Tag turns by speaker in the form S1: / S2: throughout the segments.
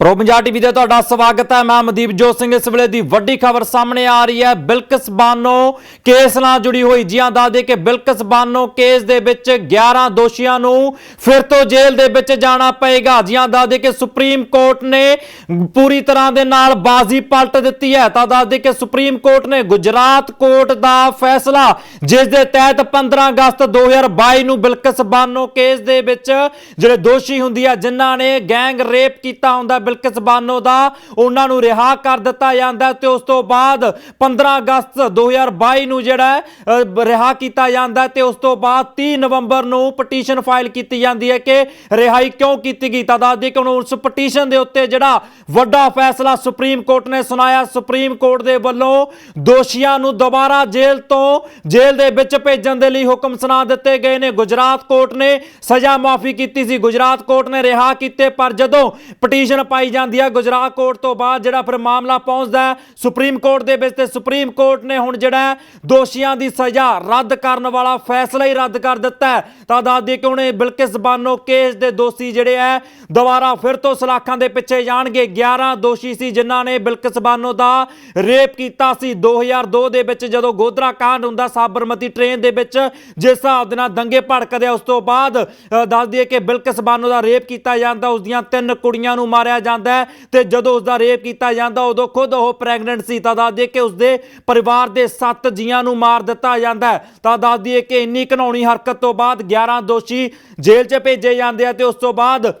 S1: Pro Punjab TV ਤੇ ਤੁਹਾਡਾ ਸਵਾਗਤ ਹੈ। ਮੈਂ ਮਨਦੀਪ ਜੋਤ ਸਿੰਘ। ਇਸ ਵੇਲੇ ਦੀ ਵੱਡੀ ਖਬਰ ਸਾਹਮਣੇ ਆ ਰਹੀ ਹੈ। ਬਿਲਕਿਸ ਬਾਨੋ ਕੇਸ ਨਾਲ ਜੁੜੀ ਹੋਈ ਜੀਆਂ ਦੱਸ ਕਿ ਬਿਲਕਿਸ ਬਾਨੋ ਕੇਸ ਦੇ ਵਿੱਚ 11 ਦੋਸ਼ੀਆਂ ਨੂੰ ਫਿਰ ਤੋਂ ਜੇਲ੍ਹ ਦੇ ਵਿੱਚ ਜਾਣਾ ਪਏਗਾ। ਜੀਆਂ ਦੱਸ ਕਿ ਸੁਪਰੀਮ ਕੋਰਟ ਨੇ ਪੂਰੀ ਤਰ੍ਹਾਂ ਦੇ ਨਾਲ ਬਾਜ਼ੀ ਪਲਟ ਦਿੱਤੀ ਹੈ। ਤਾਂ ਦੱਸਦੇ ਕਿ ਸੁਪਰੀਮ ਕੋਰਟ ਨੇ ਗੁਜਰਾਤ ਕੋਰਟ ਦਾ ਫੈਸਲਾ, ਜਿਸ ਦੇ ਤਹਿਤ 15 ਅਗਸਤ 2022 ਨੂੰ ਬਿਲਕਸ ਬਾਨੋ ਕੇਸ ਦੇ ਵਿੱਚ ਜਿਹੜੇ ਦੋਸ਼ੀ ਹੁੰਦੀ ਆ, ਜਿਨ੍ਹਾਂ ਨੇ ਗੈਂਗ ਰੇਪ ਕੀਤਾ ਹੁੰਦਾ ਬਿਲਕਿਸ ਬਾਨੋ ਦਾ ਉਹਨਾਂ ਨੂੰ ਰਿਹਾ ਕਰ ਦਿੱਤਾ ਜਾਂਦਾ ਹੈ ਤੇ ਉਸ ਤੋਂ ਬਾਅਦ 15 ਅਗਸਤ 2022 ਨੂੰ ਜਿਹੜਾ ਰਿਹਾ ਕੀਤਾ ਜਾਂਦਾ ਤੇ ਉਸ ਤੋਂ ਬਾਅਦ 30 ਨਵੰਬਰ ਨੂੰ ਪਟੀਸ਼ਨ ਫਾਈਲ ਕੀਤੀ ਜਾਂਦੀ ਹੈ ਕਿ ਰਿਹਾਈ ਕਿਉਂ ਕੀਤੀ ਗਈ। ਤਾਂ ਦੱਸਦੀ ਕਿ ਉਸ ਪਟੀਸ਼ਨ ਦੇ ਉੱਤੇ ਜਿਹੜਾ ਵੱਡਾ ਫੈਸਲਾ ਸੁਪਰੀਮ ਕੋਰਟ ਨੇ ਸੁਣਾਇਆ। ਸੁਪਰੀਮ ਕੋਰਟ ਦੇ ਵੱਲੋਂ ਦੋਸ਼ੀਆਂ ਨੂੰ ਦੁਬਾਰਾ ਜੇਲ੍ਹ ਤੋਂ ਜੇਲ੍ਹ ਦੇ ਵਿੱਚ ਭੇਜਣ ਦੇ ਲਈ ਹੁਕਮ ਸੁਣਾ ਦਿੱਤੇ ਗਏ ਨੇ। ਗੁਜਰਾਤ ਕੋਰਟ ਨੇ ਸਜ਼ਾ ਮਾਫੀ ਕੀਤੀ ਸੀ। ਗੁਜਰਾਤ ਕੋਰਟ ਨੇ ਰਿਹਾ ਕੀਤੇ, ਪਰ ਜਦੋਂ ਪਟੀਸ਼ਨ ਪਾਈ ਜਾਂਦੀ ਹੈ ਗੁਜਰਾਤ ਕੋਰਟ ਤੋਂ ਬਾਅਦ ਜਿਹੜਾ ਫਿਰ ਮਾਮਲਾ ਪਹੁੰਚਦਾ ਹੈ ਸੁਪਰੀਮ ਕੋਰਟ ਦੇ ਵਿੱਚ ਤੇ ਸੁਪਰੀਮ ਕੋਰਟ ਨੇ ਹੁਣ ਜਿਹੜਾ ਦੋਸ਼ੀਆਂ ਦੀ ਸਜ਼ਾ ਰੱਦ ਕਰਨ ਵਾਲਾ ਫੈਸਲਾ ਹੀ ਰੱਦ ਕਰ ਦਿੱਤਾ ਤਾਂ ਦੱਸ ਦਈਏ ਕਿ ਹੁਣ ਬਿਲਕਿਸ ਬਾਨੋ ਕੇਸ ਦੇ ਦੋਸ਼ੀ ਜਿਹੜੇ ਹੈ ਦੁਬਾਰਾ ਫਿਰ ਤੋਂ ਸਲਾਖਾਂ ਦੇ ਪਿੱਛੇ ਜਾਣਗੇ। 11 ਦੋਸ਼ੀ ਸੀ ਜਿਨ੍ਹਾਂ ਨੇ ਬਿਲਕਿਸ ਬਾਨੋ ਦਾ ਰੇਪ ਕੀਤਾ ਸੀ। 2002 ਦੇ ਵਿੱਚ ਜਦੋਂ ਗੋਧਰਾ ਕਾਂਡ ਹੁੰਦਾ ਸਾਬਰਮਤੀ ਟ੍ਰੇਨ ਦੇ ਵਿੱਚ ਜਿਸ ਹਿਸਾਬ ਦੇ ਨਾਲ ਦੰਗੇ ਭੜਕਦੇ ਉਸ ਤੋਂ ਬਾਅਦ ਅ, ਦੱਸ ਦਈਏ ਕਿ ਬਿਲਕਿਸ ਬਾਨੋ ਦਾ ਰੇਪ ਕੀਤਾ ਜਾਂਦਾ ਉਸ ਦੀਆਂ ਤਿੰਨ ਕੁੜੀਆਂ ਨੂੰ ਮਾਰਿਆ ਜਾਂਦਾ ਹੈ ਤੇ ਜਦੋਂ ਉਸ ਦਾ ਰੇਪ ਕੀਤਾ ਜਾਂਦਾ, ਉਦੋਂ ਖੁਦ ਉਹ ਪ੍ਰੈਗਨੈਂਟ ਸੀ। ਤਾਂ ਦੱਸ ਦਈਏ ਕਿ ਉਸ ਦੇ ਪਰਿਵਾਰ ਦੇ 7 ਜੀਆਂ ਨੂੰ ਮਾਰ ਦਿੱਤਾ ਜਾਂਦਾ ਤਾਂ ਦੱਸ ਦਈਏ ਕਿ ਇੰਨੀ ਘਿਨਾਉਣੀ ਹਰਕਤ ਤੋਂ ਬਾਅਦ 11 ਦੋਸ਼ੀ ਜੇਲ੍ਹ 'ਚ ਭੇਜੇ ਜਾਂਦੇ ਆ ਤੇ ਉਸ ਤੋਂ ਬਾਅਦ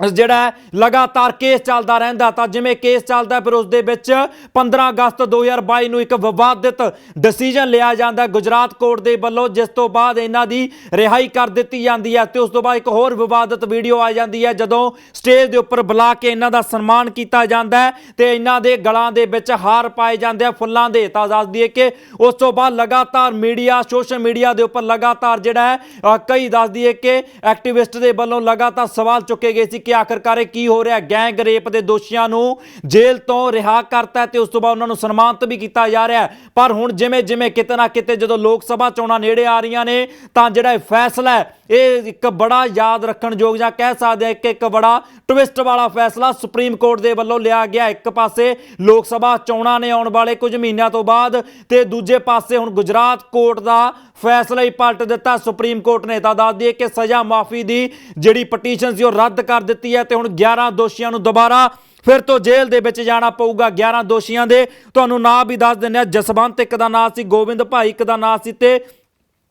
S1: ਜਿਹੜਾ ਲਗਾਤਾਰ ਕੇਸ ਚੱਲਦਾ ਰਹਿੰਦਾ, ਤਾਂ ਜਿਵੇਂ ਕੇਸ ਚੱਲਦਾ, ਫਿਰ ਉਸ ਦੇ ਵਿੱਚ 15 ਅਗਸਤ 2022 ਨੂੰ ਇੱਕ ਵਿਵਾਦਿਤ ਡਿਸੀਜਨ ਲਿਆ ਜਾਂਦਾ ਗੁਜਰਾਤ ਕੋਰਟ ਦੇ ਵੱਲੋਂ, ਜਿਸ ਤੋਂ ਬਾਅਦ ਇਹਨਾਂ ਦੀ ਰਿਹਾਈ ਕਰ ਦਿੱਤੀ ਜਾਂਦੀ ਹੈ ਤੇ ਉਸ ਤੋਂ ਬਾਅਦ ਇੱਕ ਹੋਰ ਵਿਵਾਦਿਤ ਵੀਡੀਓ ਆ ਜਾਂਦੀ ਹੈ, ਜਦੋਂ ਸਟੇਜ ਦੇ ਉੱਪਰ ਬੁਲਾ ਕੇ ਇਹਨਾਂ ਦਾ ਸਨਮਾਨ ਕੀਤਾ ਜਾਂਦਾ ਹੈ ਤੇ ਇਹਨਾਂ ਦੇ ਗਲਾਂ ਦੇ ਵਿੱਚ ਹਾਰ ਪਾਏ ਜਾਂਦੇ ਆ ਫੁੱਲਾਂ ਦੇ। ਤਾਂ ਦੱਸ ਦਈਏ ਕਿ ਉਸ ਤੋਂ ਬਾਅਦ ਲਗਾਤਾਰ ਮੀਡੀਆ, ਸੋਸ਼ਲ ਮੀਡੀਆ ਦੇ ਉੱਪਰ ਲਗਾਤਾਰ ਜਿਹੜਾ ਹੈ ਕਈ ਦੱਸ ਦਈਏ ਕਿ ਐਕਟਿਵਿਸਟ ਦੇ ਵੱਲੋਂ ਲਗਾਤਾਰ ਸਵਾਲ ਚੁੱਕੇ ਗਏ ਸੀ ਕਿ ਆਖਰਕਾਰ ਇਹ ਕੀ ਹੋ ਰਿਹਾ? ਗੈਂਗ ਰੇਪ ਦੇ ਦੋਸ਼ੀਆਂ ਨੂੰ ਜੇਲ੍ਹ ਤੋਂ ਰਿਹਾ ਕਰਤਾ ਤੇ ਉਸ ਤੋਂ ਬਾਅਦ ਉਹਨਾਂ ਨੂੰ ਸਨਮਾਨਿਤ ਵੀ ਕੀਤਾ ਜਾ ਰਿਹਾ ਪਰ ਹੁਣ ਜਿਵੇਂ ਜਿਵੇਂ ਕਿਤੇ ਨਾ ਕਿਤੇ ਜਦੋਂ ਲੋਕ ਸਭਾ ਚੋਣਾਂ ਨੇੜੇ ਆ ਰਹੀਆਂ ਨੇ, ਤਾਂ ਜਿਹੜਾ ਇਹ ਫੈਸਲਾ ਹੈ, ਇਹ ਇੱਕ ਬੜਾ ਯਾਦ ਰੱਖਣ ਯੋਗ ਜਾਂ ਕਹਿ ਸਕਦੇ ਹਾਂ ਕਿ ਇੱਕ ਬੜਾ ਟਵਿਸਟ ਵਾਲਾ ਫੈਸਲਾ ਸੁਪਰੀਮ ਕੋਰਟ ਦੇ ਵੱਲੋਂ ਲਿਆ ਗਿਆ। ਇੱਕ ਪਾਸੇ ਲੋਕ ਸਭਾ ਚੋਣਾਂ ਨੇ ਆਉਣ ਵਾਲੇ ਕੁਝ ਮਹੀਨਿਆਂ ਤੋਂ ਬਾਅਦ ਤੇ ਦੂਜੇ ਪਾਸੇ ਹੁਣ ਗੁਜਰਾਤ ਕੋਰਟ ਦਾ ਫੈਸਲਾ ਹੀ ਪਲਟ ਦਿੱਤਾ ਸੁਪਰੀਮ ਕੋਰਟ ਨੇ। ਤਾਂ ਦੱਸ ਦਈਏ ਕਿ ਸਜ਼ਾ ਮਾਫੀ ਦੀ ਜਿਹੜੀ ਪਟੀਸ਼ਨ ਸੀ, ਉਹ ਰੱਦ ਕਰ ਦਿੱਤੀ ਹੈ ਤੇ ਹੁਣ 11 ਦੋਸ਼ੀਆਂ ਨੂੰ ਦੁਬਾਰਾ ਫਿਰ ਤੋਂ ਜੇਲ੍ਹ ਦੇ ਵਿੱਚ ਜਾਣਾ ਪਊਗਾ। 11 ਦੋਸ਼ੀਆਂ ਦੇ ਤੁਹਾਨੂੰ ਨਾਂ ਵੀ ਦੱਸ ਦਿੰਦੇ ਆ ਜਸਵੰਤ ਇੱਕ ਦਾ ਨਾਂ ਸੀ ਗੋਬਿੰਦ ਭਾਈ ਇੱਕ ਦਾ ਨਾਂ ਸੀ ਤੇ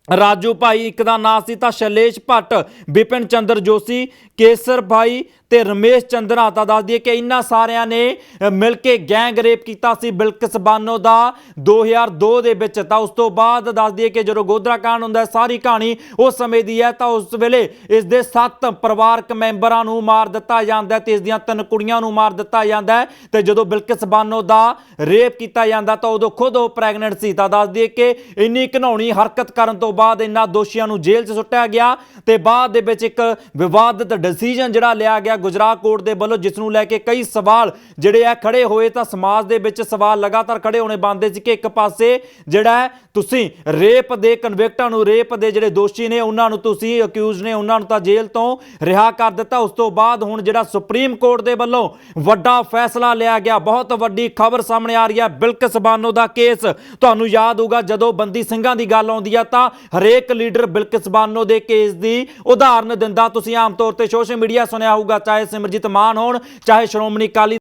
S1: ਰਾਜੂ ਭਾਈ ਇੱਕ ਦਾ ਨਾਂ ਸੀ ਤਾਂ ਸ਼ੈਲੇਸ਼ ਭੱਟ, ਵਿਪਨ ਚੰਦਰ ਜੋਸ਼ੀ, ਕੇਸਰ ਭਾਈ ਤੇ ਰਮੇਸ਼ ਚੰਦਰਾ ਤਾਂ ਦੱਸ ਦਈਏ ਕਿ ਇਹਨਾਂ ਸਾਰਿਆਂ ਨੇ ਮਿਲ ਕੇ ਗੈਂਗ ਰੇਪ ਕੀਤਾ ਸੀ ਬਿਲਕਿਸ ਬਾਨੋ ਦਾ 2002 ਦੇ ਵਿੱਚ। ਤਾਂ ਉਸ ਤੋਂ ਬਾਅਦ ਦੱਸ ਦਈਏ ਕਿ ਜਦੋਂ ਗੋਦਰਾ ਕਾਂਡ ਹੁੰਦਾ ਸਾਰੀ ਕਹਾਣੀ ਉਸ ਸਮੇਂ ਦੀ ਹੈ। ਤਾਂ ਉਸ ਵੇਲੇ ਇਸ ਦੇ 7 ਪਰਿਵਾਰਕ ਮੈਂਬਰਾਂ ਨੂੰ ਮਾਰ ਦਿੱਤਾ ਜਾਂਦਾ ਹੈ ਤੇ ਇਸ ਦੀਆਂ ਤਿੰਨ ਕੁੜੀਆਂ ਨੂੰ ਮਾਰ ਦਿੱਤਾ ਜਾਂਦਾ ਹੈ। ਤੇ ਜਦੋਂ ਬਿਲਕਿਸ ਬਾਨੋ ਦਾ ਰੇਪ ਕੀਤਾ ਜਾਂਦਾ, ਤਾਂ ਉਦੋਂ ਖੁਦ ਉਹ ਪ੍ਰੈਗਨੈਂਟ ਸੀ। ਤਾਂ ਦੱਸ ਦਈਏ ਕਿ ਇੰਨੀ ਘਿਨਾਉਣੀ ਹਰਕਤ ਕਰਨ ਤੋਂ ਬਾਅਦ ਇਹਨਾਂ ਦੋਸ਼ੀਆਂ ਨੂੰ ਜੇਲ੍ਹ 'ਚ ਸੁੱਟਿਆ ਗਿਆ ਤੇ ਬਾਅਦ ਦੇ ਵਿੱਚ ਇੱਕ ਵਿਵਾਦਤ ਡਿਸੀਜਨ ਜਿਹੜਾ ਲਿਆ ਗਿਆ ਗੁਜਰਾਤ ਕੋਰਟ ਦੇ ਵੱਲੋਂ ਜਿਸ ਨੂੰ ਲੈ ਕੇ ਕਈ ਸਵਾਲ ਜਿਹੜੇ ਆ ਖੜੇ ਹੋਏ, ਤਾਂ ਸਮਾਜ ਦੇ ਵਿੱਚ ਸਵਾਲ ਲਗਾਤਾਰ ਖੜੇ ਹੋਣੇ ਬੰਦੇ ਸੀ ਕਿ ਇੱਕ ਪਾਸੇ ਜਿਹੜਾ ਤੁਸੀਂ ਰੇਪ ਦੇ ਕਨਵਿਕਟਾਂ ਨੂੰ, ਰੇਪ ਦੇ ਜਿਹੜੇ ਦੋਸ਼ੀ ਨੇ, ਉਹਨਾਂ ਨੂੰ ਤੁਸੀਂ ਅਕਿਊਜ਼ ਨੇ, ਉਹਨਾਂ ਨੂੰ ਤਾਂ ਜੇਲ੍ਹ ਤੋਂ ਰਿਹਾ ਕਰ ਦਿੱਤਾ। ਉਸ ਤੋਂ ਬਾਅਦ ਹੁਣ ਜਿਹੜਾ ਸੁਪਰੀਮ ਕੋਰਟ ਦੇ ਵੱਲੋਂ ਵੱਡਾ ਫੈਸਲਾ ਲਿਆ ਗਿਆ, ਬਹੁਤ ਵੱਡੀ ਖਬਰ ਸਾਹਮਣੇ ਆ ਰਹੀ ਹੈ। ਬਿਲਕਿਸ ਬਾਨੋ ਦਾ ਕੇਸ। ਤੁਹਾਨੂੰ ਯਾਦ ਹੋਊਗਾ, ਜਦੋਂ ਬੰਦੀ ਸਿੰਘਾਂ ਦੀ ਗੱਲ ਆਉਂਦੀ ਆ, ਤਾਂ ਹਰੇਕ ਲੀਡਰ ਬਿਲਕਿਸ ਬਾਨੋ ਦੇ ਕੇਸ ਦੀ ਉਦਾਹਰਨ ਦਿੰਦਾ। ਤੁਸੀਂ ਆਮ ਤੌਰ ਤੇ ਸੋਸ਼ਲ ਮੀਡੀਆ ਸੁਣਿਆ ਹੋਊਗਾ ਚਾਹੇ ਸਿਮਰਜੀਤ ਮਾਨ ਹੋਣ ਚਾਹੇ ਸ਼੍ਰੋਮਣੀ ਅਕਾਲੀ